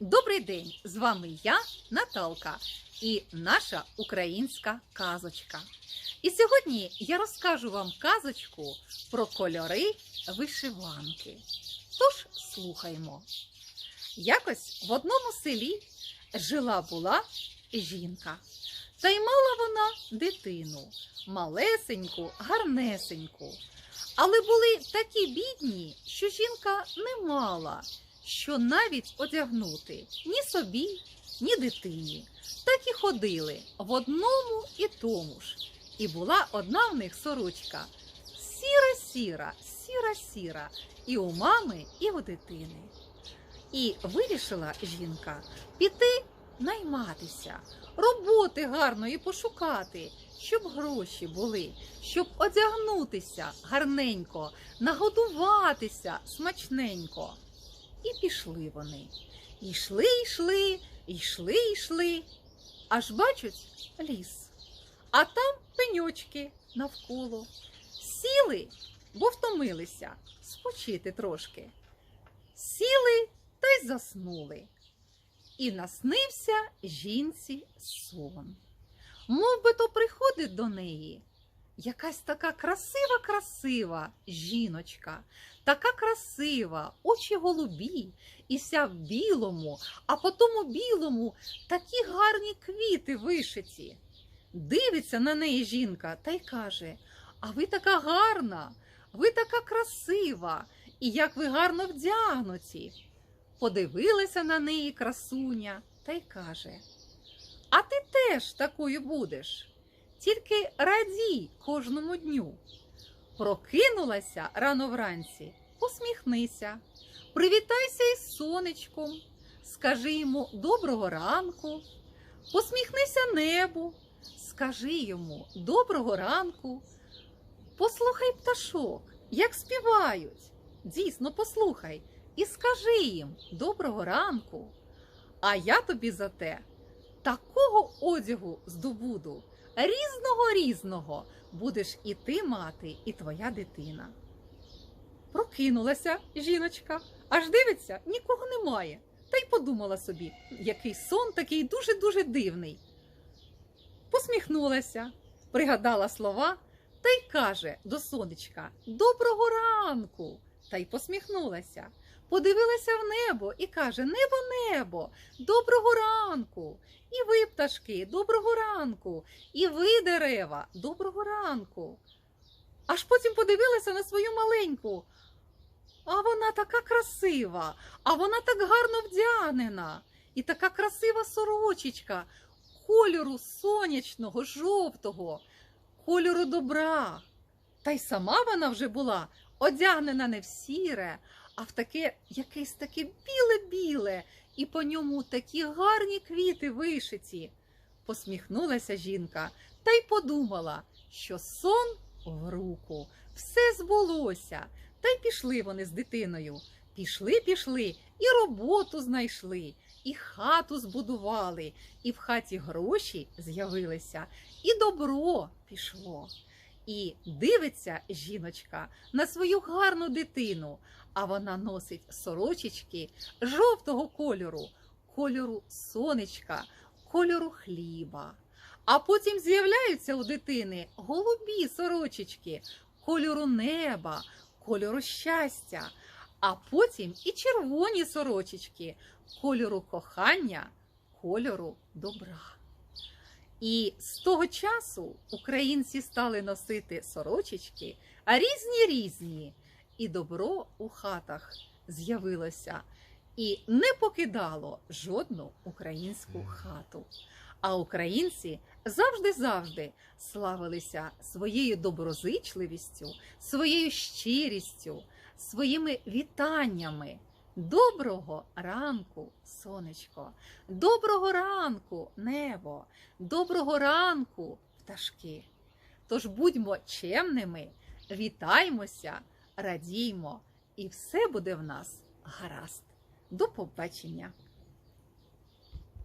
Добрий день! З вами я, Наталка, і наша українська казочка. І сьогодні я розкажу вам казочку про кольори вишиванки. Тож слухаймо. Якось в одному селі жила була жінка. Та й мала вона дитину, малесеньку, гарнесеньку. Але були такі бідні, що жінка не мала що навіть одягнути ні собі, ні дитині. Так і ходили в одному і тому ж. І була одна в них сорочка сіра-сіра, сіра-сіра, і у мами, і у дитини. І вирішила жінка піти найматися, роботи гарної пошукати, щоб гроші були, щоб одягнутися гарненько, нагодуватися смачненько. І пішли вони. Йшли, йшли, йшли, йшли, аж бачать ліс. А там пеньочки навколо. Сіли, бо втомилися спочити трошки. Сіли та й заснули. І наснився жінці сон. Мов би то приходить до неї якась така красива, красива жіночка, така красива, очі голубі, і вся в білому, а по тому білому такі гарні квіти вишиті. Дивиться на неї жінка та й каже: А ви така гарна, ви така красива, і як ви гарно вдягнуті. Подивилася на неї красуня та й каже: А ти теж такою будеш, тільки радій кожному дню. Прокинулася рано вранці, посміхнися, привітайся із сонечком, скажи йому доброго ранку, посміхнися небу, скажи йому доброго ранку, послухай пташок, як співають. Дійсно, послухай і скажи їм доброго ранку. А я тобі за те такого одягу здобуду, різного різного будеш і ти мати, і твоя дитина. Прокинулася жіночка, аж дивиться, нікого немає. Та й подумала собі, який сон такий дуже-дуже дивний. Посміхнулася, пригадала слова та й каже до сонечка Доброго ранку! Та й посміхнулася. Подивилася в небо і каже: Небо, небо, доброго ранку! І ви, пташки, доброго ранку, і ви, дерева, доброго ранку. Аж потім подивилася на свою маленьку. А вона така красива, а вона так гарно вдягнена, і така красива сорочечка кольору сонячного, жовтого, кольору добра. Та й сама вона вже була одягнена не в сіре, а в таке якесь таке біле-біле, і по ньому такі гарні квіти вишиті. Посміхнулася жінка та й подумала, що сон в руку, все збулося. Та й пішли вони з дитиною. Пішли, пішли, і роботу знайшли, і хату збудували, і в хаті гроші з'явилися, і добро пішло. І дивиться жіночка на свою гарну дитину, а вона носить сорочечки жовтого кольору, кольору сонечка, кольору хліба. А потім з'являються у дитини голубі сорочечки, кольору неба, кольору щастя, а потім і червоні сорочечки, кольору кохання, кольору добра. І з того часу українці стали носити сорочечки, а різні різні, і добро у хатах з'явилося і не покидало жодну українську хату. А українці завжди-завжди славилися своєю доброзичливістю, своєю щирістю, своїми вітаннями. Доброго ранку, сонечко, доброго ранку, небо, доброго ранку, пташки. Тож будьмо чемними, вітаймося, радіймо, і все буде в нас гаразд. До побачення!